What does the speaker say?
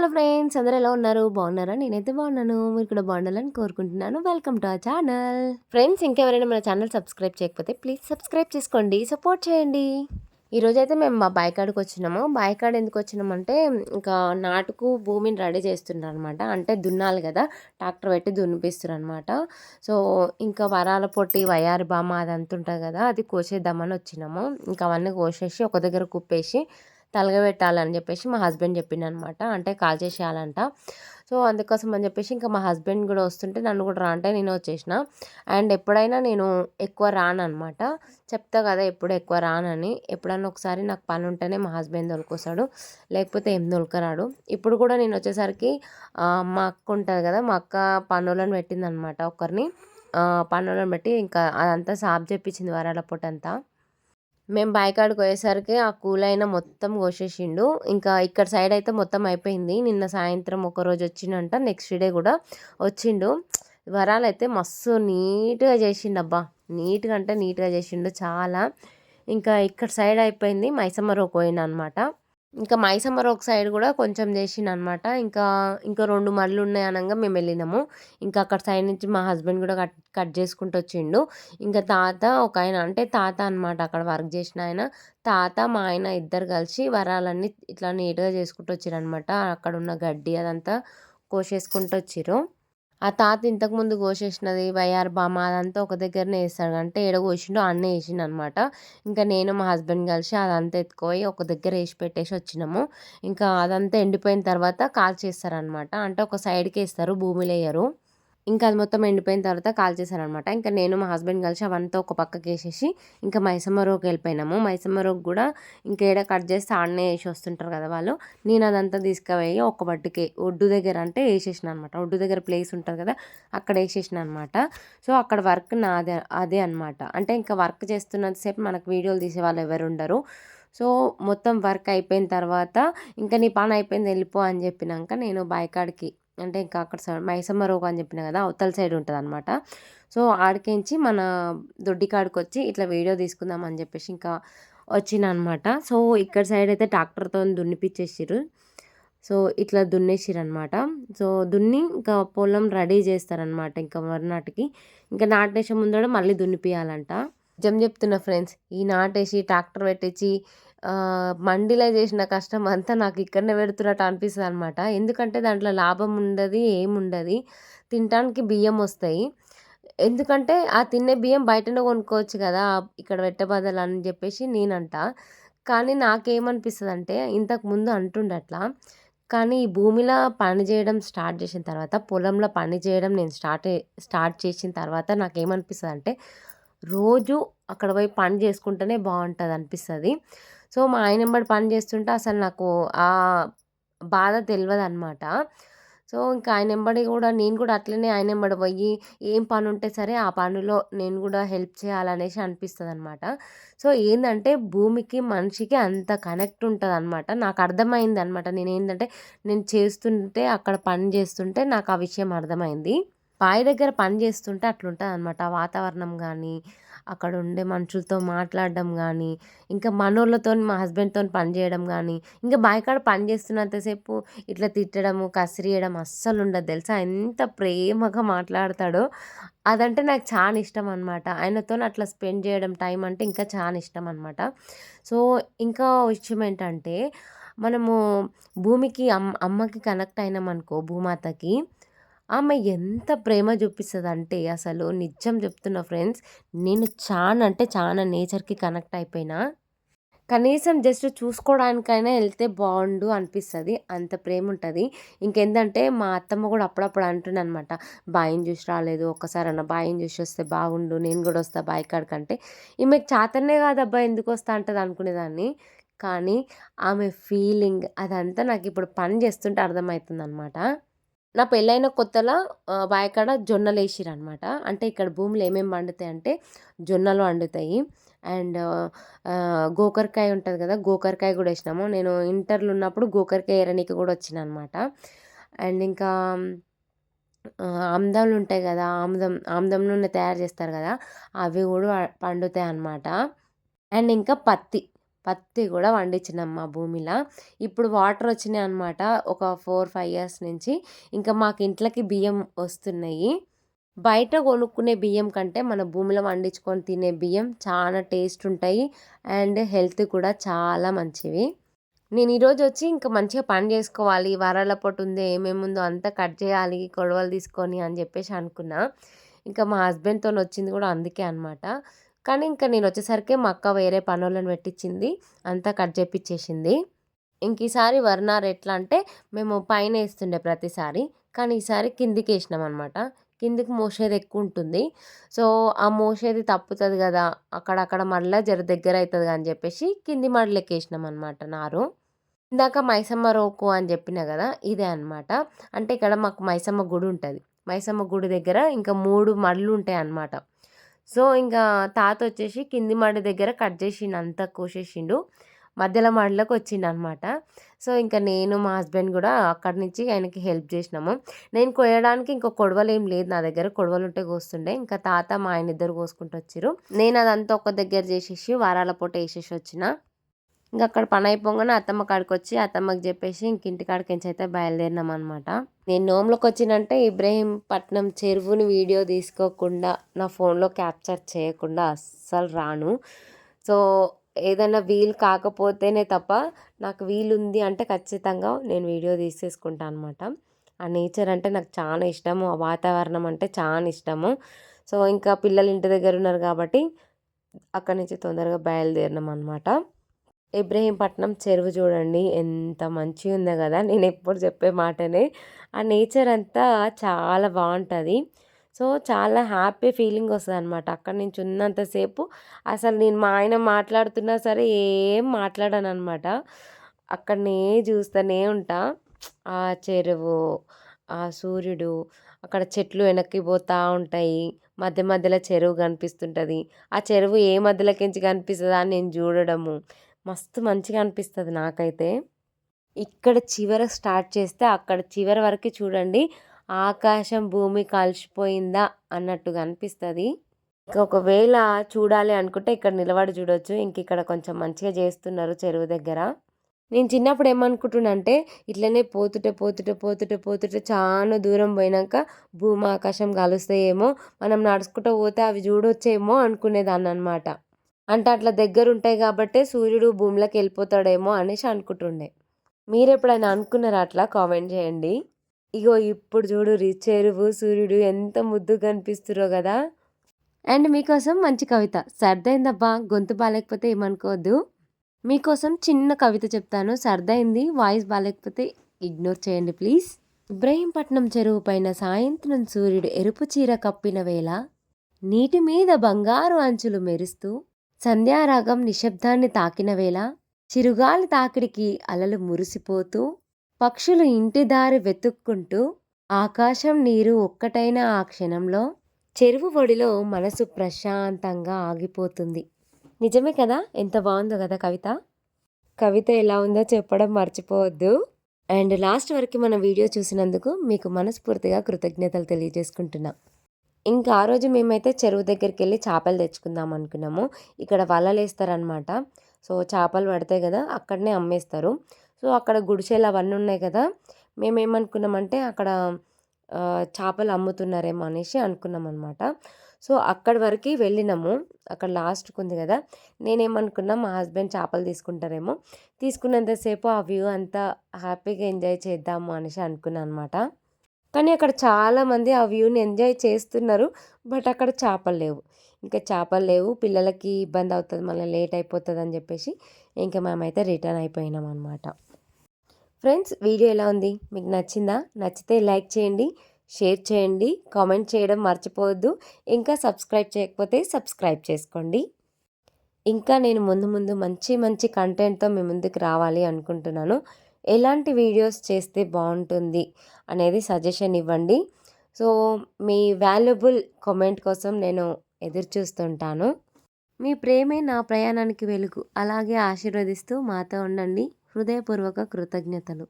Hello friends అందరూ ఎలా ఉన్నారు? బాగున్నారా? నేనైతే బాగున్నాను. మీరు కూడా బాగుండాలని కోరుకుంటున్నాను. వెల్కమ్ టు ఆ ఛానల్ ఫ్రెండ్స్ ఇంకెవరైనా మన ఛానల్ సబ్స్క్రైబ్ చేయకపోతే ప్లీజ్ సబ్స్క్రైబ్ చేసుకోండి. సపోర్ట్ చేయండి. ఈరోజైతే మేము మా బాయికాడికి వచ్చినాము. బాయికాడ ఎందుకు వచ్చినామంటే ఇంకా నాటుకు భూమిని రెడీ చేస్తున్నారు అనమాట అంటే దున్నాలి కదా ట్రాక్టర్ పెట్టి దున్నిపిస్తున్నారు అనమాట సో ఇంకా వరాల పొట్టి వయారి బామ్మ అదంతా ఉంటుంది కదా అది కోసేద్దామని వచ్చినాము. ఇంకా అవన్నీ కోసేసి ఒక దగ్గర కుప్పేసి తలగబెట్టాలని చెప్పేసి మా హస్బెండ్ చెప్పిండు అంటే కాల్ చేసేయాలంట. సో అందుకోసం అని చెప్పేసి ఇంకా మా హస్బెండ్ కూడా వస్తుంటే నన్ను కూడా రా అంటే నేను వచ్చేసిన. అండ్ ఎప్పుడైనా నేను ఎక్కువ రాను అనమాట చెప్తా కదా ఎప్పుడు ఎక్కువ రానని. ఎప్పుడన్నా ఒకసారి నాకు పని ఉంటేనే మా హస్బెండ్ దొరికొస్తాడు లేకపోతే ఏం దొరకరాడు ఇప్పుడు కూడా నేను వచ్చేసరికి మా అక్క ఉంటుంది కదా మా అక్క పనులను పెట్టిందనమాట ఒకరిని. పనులను పెట్టి ఇంకా అదంతా సాబ్ చెప్పించింది వరాల పొట్టంతా. మేము బాయికాడికి పోయేసరికి ఆ కూలైన మొత్తం కోసేసిండు. ఇంకా ఇక్కడ సైడ్ అయితే మొత్తం అయిపోయింది. నిన్న సాయంత్రం ఒక రోజు వచ్చిండంట నెక్స్ట్ డే కూడా వచ్చిండు. వరాలు అయితే మస్తు నీట్గా చేసిండు అబ్బా నీట్గా అంటే నీట్గా చేసిండు చాలా. ఇంకా ఇక్కడ సైడ్ అయిపోయింది మైసమ్మ రోక్ పోయిన అనమాట ఇంకా మైసమ్మర్ ఒక సైడ్ కూడా కొంచెం చేసిండు అనమాట ఇంకా ఇంకా రెండు మళ్ళు ఉన్నాయి అనగా మేము వెళ్ళినాము. ఇంకా అక్కడ సైడ్ నుంచి మా హస్బెండ్ కూడా కట్ కట్ చేసుకుంటూ వచ్చిండు. ఇంకా తాత ఒక ఆయన అంటే తాత అనమాట అక్కడ వర్క్ చేసిన ఆయన. తాత మా ఆయన ఇద్దరు కలిసి వరాలన్నీ ఇట్లా నీట్గా చేసుకుంటూ వచ్చారు అనమాట అక్కడ ఉన్న గడ్డి అదంతా కోసేసుకుంటూ వచ్చిర్రు. ఆ తాత ఇంతకుముందు కోసేసినది వైఆర్ బామ్మ అదంతా ఒక దగ్గరనే వేస్తాడు. అంటే ఏడ కోసిండో అన్న వేసిండు అనమాట ఇంకా నేను మా హస్బెండ్ కలిసి అదంతా ఎత్తుకోయి ఒక దగ్గర వేసి పెట్టేసి వచ్చినాము. ఇంకా అదంతా ఎండిపోయిన తర్వాత కాల్ చేస్తారనమాట అంటే ఒక సైడ్కి వేస్తారు భూమిలో వేయరు. ఇంకా అది మొత్తం ఎండిపోయిన తర్వాత కాల్ చేశారనమాట. ఇంకా నేను మా హస్బెండ్ కలిసి అవంతా ఒక పక్కకి వేసేసి ఇంకా మైసమ్మ రోగ్ వెళ్ళిపోయినాము. మైసమ్మ రోగ్ కూడా ఇంకా ఏడ కట్ చేస్తే ఆడనే వేసి వస్తుంటారు కదా వాళ్ళు. నేను అదంతా తీసుకుపోయి ఒక బట్టుకే ఒడ్డు దగ్గర అంటే వేసేసిన అనమాట ఒడ్డు దగ్గర ప్లేస్ ఉంటుంది కదా అక్కడ వేసేసిన అనమాట సో అక్కడ వర్క్ నాదే అదే అనమాట. అంటే ఇంకా వర్క్ చేస్తున్నంతసేపు మనకు వీడియోలు తీసే వాళ్ళు ఎవరు ఉండరు. సో మొత్తం వర్క్ అయిపోయిన తర్వాత ఇంకా నీ పని అయిపోయింది వెళ్ళిపో అని చెప్పినాక నేను బాయ్కాడికి అంటే ఇంకా అక్కడ సైడ్ మైసమ్మ రోగం అని చెప్పిన కదా అవతల సైడ్ ఉంటుంది అనమాట సో ఆడికించి మన దొడ్డి కాడికి వచ్చి ఇట్లా వీడియో తీసుకుందాం అని చెప్పేసి ఇంకా వచ్చిన అనమాట సో ఇక్కడ సైడ్ అయితే ట్రాక్టర్తో దున్నిపించేసారు సో ఇట్లా దున్నేసిరు అనమాట సో దున్ని ఇంకా పొలం రెడీ చేస్తారనమాట ఇంకా మరునాటికి. ఇంకా నాటేసే ముందర మళ్ళీ దున్నిపియాలంట. నిజం చెప్తున్నా ఫ్రెండ్స్ ఈ నాటేసి ట్రాక్టర్ పెట్టించి మండిలో చేసిన కష్టం అంతా నాకు ఇక్కడనే పెడుతున్నట్టు అనిపిస్తుంది అనమాట ఎందుకంటే దాంట్లో లాభం ఉండదు ఏముండదు తినటానికి బియ్యం వస్తాయి. ఎందుకంటే ఆ తినే బియ్యం బయటనే కొనుక్కోవచ్చు కదా ఇక్కడ పెట్టబదలు అని చెప్పేసి నేనంట. కానీ నాకేమనిపిస్తుంది అంటే ఇంతకు ముందు అంటుండే అట్లా కానీ ఈ భూమిలో పని చేయడం స్టార్ట్ చేసిన తర్వాత పొలంలో పని చేయడం నేను స్టార్ట్ స్టార్ట్ చేసిన తర్వాత నాకేమనిపిస్తుంది అంటే రోజు అక్కడ పోయి పని చేసుకుంటేనే బాగుంటుంది అనిపిస్తుంది సో మా ఆయన వెంబడి పని చేస్తుంటే అసలు నాకు ఆ బాధ తెలియదు అనమాట సో ఇంకా ఆయన వెంబడి కూడా నేను కూడా అట్లనే ఆయన వెంబడి పోయి ఏం పని ఉంటే సరే ఆ పనిలో నేను కూడా హెల్ప్ చేయాలనేసి అనిపిస్తుంది అనమాట సో ఏంటంటే భూమికి మనిషికి అంత కనెక్ట్ ఉంటుంది అనమాట నాకు అర్థమైంది అనమాట నేను ఏంటంటే నేను చేస్తుంటే అక్కడ పని చేస్తుంటే నాకు ఆ విషయం అర్థమైంది. బావి దగ్గర పని చేస్తుంటే అట్లుంటుంది అనమాట వాతావరణం కానీ అక్కడ ఉండే మనుషులతో మాట్లాడడం కానీ ఇంకా మనోళ్ళతో మా హస్బెండ్తో పని చేయడం కానీ ఇంకా బాయికాడ పని చేస్తున్నంతసేపు ఇట్లా తిట్టడము కసిరియడం అస్సలు ఉండదు తెలుసా? ఎంత ప్రేమగా మాట్లాడతాడో. అదంటే నాకు చాలా ఇష్టం అనమాట ఆయనతో అట్లా స్పెండ్ చేయడం టైం అంటే ఇంకా చాలా ఇష్టం అనమాట సో ఇంకా విషయం ఏంటంటే మనము భూమికి అమ్మ అమ్మకి కనెక్ట్ అయినామనుకో భూమాతకి ఆమె ఎంత ప్రేమ చూపిస్తుంది అసలు నిజం చెప్తున్నా ఫ్రెండ్స్ నేను చాలా అంటే చాలా నేచర్కి కనెక్ట్ అయిపోయినా. కనీసం జస్ట్ చూసుకోవడానికైనా వెళ్తే బాగుండు అనిపిస్తుంది అంత ప్రేమ ఉంటుంది ఇంకేంటంటే మా అత్తమ్మ కూడా అప్పుడప్పుడు అంటుంది అనమాట బాయిని చూసి రాలేదు ఒక్కసారన్నా అన్న బాయిని చూసి వస్తే బాగుండు నేను కూడా వస్తా బాయి కాడికంటే. ఈమెకు చాతనే కాదబ్బా ఎందుకు వస్తా అంటది అనుకునేదాన్ని. కానీ ఆమె ఫీలింగ్ అదంతా నాకు ఇప్పుడు పని చేస్తుంటే అర్థమవుతుంది అనమాట నా పెళ్ళైన కొత్తలో బాయకాడ జొన్నలు అనమాట అంటే ఇక్కడ భూములు ఏమేమి పండుతాయి అంటే జొన్నలు వండుతాయి. అండ్ గోకరకాయ ఉంటుంది కదా గోకరకాయ కూడా వేసినాము. నేను ఇంటర్లో ఉన్నప్పుడు గోకరకాయ ఎరనీకి కూడా వచ్చిన అనమాట అండ్ ఇంకా ఆమ్దంలు ఉంటాయి కదా ఆముదం ఆముదం నూనె తయారు చేస్తారు కదా అవి కూడా పండుతాయి అన్నమాట అండ్ ఇంకా పత్తి. పత్తి కూడా వండించినాం మా భూమిలో. ఇప్పుడు వాటర్ వచ్చినాయి అనమాట ఒక ఫోర్ ఫైవ్ ఇయర్స్ నుంచి. ఇంకా మాకు ఇంట్లోకి బియ్యం వస్తున్నాయి. బయట కొనుక్కునే బియ్యం కంటే మన భూమిలో వండించుకొని తినే బియ్యం చాలా టేస్ట్ ఉంటాయి. అండ్ హెల్త్ కూడా చాలా మంచివి నేను ఈరోజు వచ్చి ఇంకా మంచిగా పని చేసుకోవాలి. వారాల పొట్టు ఉంది ఏమేమి ఉందో అంతా కట్ చేయాలి కొడవలు తీసుకొని అని చెప్పేసి అనుకున్నా. ఇంకా మా హస్బెండ్తో వచ్చింది కూడా అందుకే అనమాట కానీ ఇంకా నేను వచ్చేసరికి మా అక్క వేరే పనులను పెట్టించింది అంతా కట్ చేపించేసింది ఇంక ఈసారి వర్ణారు ఎట్లా అంటే మేము పైన వేస్తుండే ప్రతిసారి. కానీ ఈసారి కిందికి వేసినాం అనమాట కిందికి మోసేది ఎక్కువ ఉంటుంది. సో ఆ మోసేది తప్పుతుంది కదా అక్కడక్కడ మళ్ళీ జర దగ్గర అవుతుంది అని చెప్పేసి కింది మడలకి వేసినాం అనమాట నారు. ఇందాక మైసమ్మ రోకు అని చెప్పిన కదా ఇదే అనమాట అంటే ఇక్కడ మాకు మైసమ్మ గుడి ఉంటుంది. మైసమ్మ గుడి దగ్గర ఇంకా మూడు మడులు ఉంటాయి అన్నమాట. సో ఇంకా తాత వచ్చేసి కింది మడి దగ్గర కట్ చేసిండు అంతా కోసేసిండు. మధ్యలో మడిలోకి వచ్చిండు అనమాట సో ఇంకా నేను మా హస్బెండ్ కూడా అక్కడి నుంచి ఆయనకి హెల్ప్ చేసినాము. నేను కోయడానికి ఇంకా కొడవలు ఏం లేదు నా దగ్గర. కొడవలు ఉంటే కోస్తుండే. ఇంకా తాత మా ఆయన ఇద్దరు కోసుకుంటూ వచ్చారు నేను అదంతా ఒక దగ్గర చేసేసి వారాల పూట వేసేసి వచ్చిన. ఇంకా అక్కడ పని అయిపోగానే అత్తమ్మ కాడికి వచ్చి అత్తమ్మకి చెప్పేసి ఇంక ఇంటి కాడికి అయితే బయలుదేరినాం అనమాట నేను నోములోకి వచ్చినంటే ఇబ్రహీంపట్నం చెరువుని వీడియో తీసుకోకుండా నా ఫోన్లో క్యాప్చర్ చేయకుండా అస్సలు రాను. సో ఏదైనా వీలు కాకపోతేనే తప్ప నాకు వీలు ఉంది అంటే ఖచ్చితంగా నేను వీడియో తీసేసుకుంటాను అనమాట ఆ నేచర్ అంటే నాకు చాలా ఇష్టము ఆ వాతావరణం అంటే చాలా ఇష్టము. సో ఇంకా పిల్లలు ఇంటి దగ్గర ఉన్నారు కాబట్టి అక్కడి నుంచి తొందరగా బయలుదేరినాం అనమాట ఇబ్రహీంపట్నం చెరువు చూడండి ఎంత మంచిగా ఉందో కదా. నేను ఎప్పుడు చెప్పే మాటనే. ఆ నేచర్ అంతా చాలా బాగుంటుంది. సో చాలా హ్యాపీ ఫీలింగ్ వస్తుంది అనమాట అక్కడ నుంచి ఉన్నంతసేపు అసలు నేను మా ఆయన మాట్లాడుతున్నా సరే ఏం మాట్లాడాను అనమాట అక్కడనే చూస్తూనే ఉంటా. ఆ చెరువు ఆ సూర్యుడు అక్కడ చెట్లు వెనక్కి పోతూ ఉంటాయి. మధ్య మధ్యలో చెరువు కనిపిస్తుంటుంది. ఆ చెరువు ఏ మధ్యలోకించి కనిపిస్తుందా అని నేను చూడడము. మస్తు మంచిగా అనిపిస్తుంది నాకైతే. ఇక్కడ చివర స్టార్ట్ చేస్తే అక్కడ చివరి వరకు చూడండి ఆకాశం భూమి కలిసిపోయిందా అన్నట్టుగా అనిపిస్తుంది. ఇంకా ఒకవేళ చూడాలి అనుకుంటే ఇక్కడ నిలబడి చూడొచ్చు ఇంక ఇక్కడ కొంచెం మంచిగా చేస్తున్నారు చెరువు దగ్గర. నేను చిన్నప్పుడు ఏమనుకుంటున్నానంటే ఇట్లనే పోతుటే పోతుటే పోతుటే పోతుటే చాలా దూరం పోయినాక భూమి ఆకాశం కలుస్తాయేమో మనం నడుచుకుంటూ పోతే అవి చూడొచ్చేమో అనుకునేదాన్ని అనమాట అంటే అట్లా దగ్గర ఉంటాయి కాబట్టే సూర్యుడు భూమిలోకి వెళ్ళిపోతాడేమో అనేసి అనుకుంటుండే. మీరు ఎప్పుడైనా అనుకున్నారా అట్లా? కామెంట్ చేయండి. ఇగో ఇప్పుడు చూడు చెరువు సూర్యుడు ఎంత ముద్దు కనిపిస్తురో కదా! అండ్ మీకోసం మంచి కవిత. సర్దైందబ్బా గొంతు బాగాలేకపోతే ఏమనుకోవద్దు. మీకోసం చిన్న కవిత చెప్తాను. సర్దైంది వాయిస్ బాగాలేకపోతే ఇగ్నోర్ చేయండి ప్లీజ్. ఇబ్రహీంపట్నం చెరువు పైన సాయంత్రం సూర్యుడు ఎరుపు చీర కప్పిన వేళ నీటి మీద బంగారు అంచులు మెరుస్తూ సంధ్యారాగం నిశ్శబ్దాన్ని తాకిన వేళ చిరుగాలి తాకిడికి అలలు మురిసిపోతూ పక్షులు ఇంటి దారి వెతుక్కుంటూ ఆకాశం నీరు ఒక్కటైన ఆ క్షణంలో చెరువు ఒడిలో మనసు ప్రశాంతంగా ఆగిపోతుంది. నిజమే కదా? ఎంత బాగుందో కదా కవిత? కవిత ఎలా ఉందో చెప్పడం మర్చిపోవద్దు. అండ్ లాస్ట్ వరకు మన వీడియో చూసినందుకు మీకు మనస్ఫూర్తిగా కృతజ్ఞతలు తెలియజేసుకుంటున్నాం. ఇంకా ఆ రోజు మేమైతే చెరువు దగ్గరికి వెళ్ళి చేపలు తెచ్చుకుందాం అనుకున్నాము. ఇక్కడ వలలు వేస్తారనమాట సో చేపలు పడతాయి కదా అక్కడనే అమ్మేస్తారు. సో అక్కడ గుడిసెలు అవన్నీ ఉన్నాయి కదా మేమేమనుకున్నామంటే అక్కడ చేపలు అమ్ముతున్నారేమో అనేసి అనుకున్నాం అనమాట సో అక్కడి వరకు వెళ్ళినాము. అక్కడ లాస్ట్కి ఉంది కదా నేనేమనుకున్నా మా హస్బెండ్ చేపలు తీసుకుంటారేమో. తీసుకున్నంతసేపు ఆ వ్యూ అంతా హ్యాపీగా ఎంజాయ్ చేద్దాము అనేసి అనుకున్నాను అనమాట కానీ అక్కడ చాలామంది ఆ వ్యూని ఎంజాయ్ చేస్తున్నారు. బట్ అక్కడ చేపలు లేవు. ఇంకా చేపలు లేవు. పిల్లలకి ఇబ్బంది అవుతుంది. మళ్ళీ లేట్ అయిపోతుంది అని చెప్పేసి ఇంకా మేమైతే రిటర్న్ అయిపోయినాం అనమాట ఫ్రెండ్స్ వీడియో ఎలా ఉంది? మీకు నచ్చిందా? నచ్చితే లైక్ చేయండి షేర్ చేయండి కామెంట్ చేయడం మర్చిపోవద్దు. ఇంకా సబ్స్క్రైబ్ చేయకపోతే సబ్స్క్రైబ్ చేసుకోండి. ఇంకా నేను ముందు ముందు మంచి మంచి కంటెంట్తో మీ ముందుకు రావాలి అనుకుంటున్నాను. ఎలాంటి వీడియోస్ చేస్తే బాగుంటుంది అనేది సజెషన్ ఇవ్వండి. సో మీ వాల్యుబుల్ కామెంట్ కోసం నేను ఎదురు చూస్తుంటాను. మీ ప్రేమే నా ప్రయాణానికి వెలుగు. అలాగే ఆశీర్వదిస్తూ మాతో ఉండండి. హృదయపూర్వక కృతజ్ఞతలు.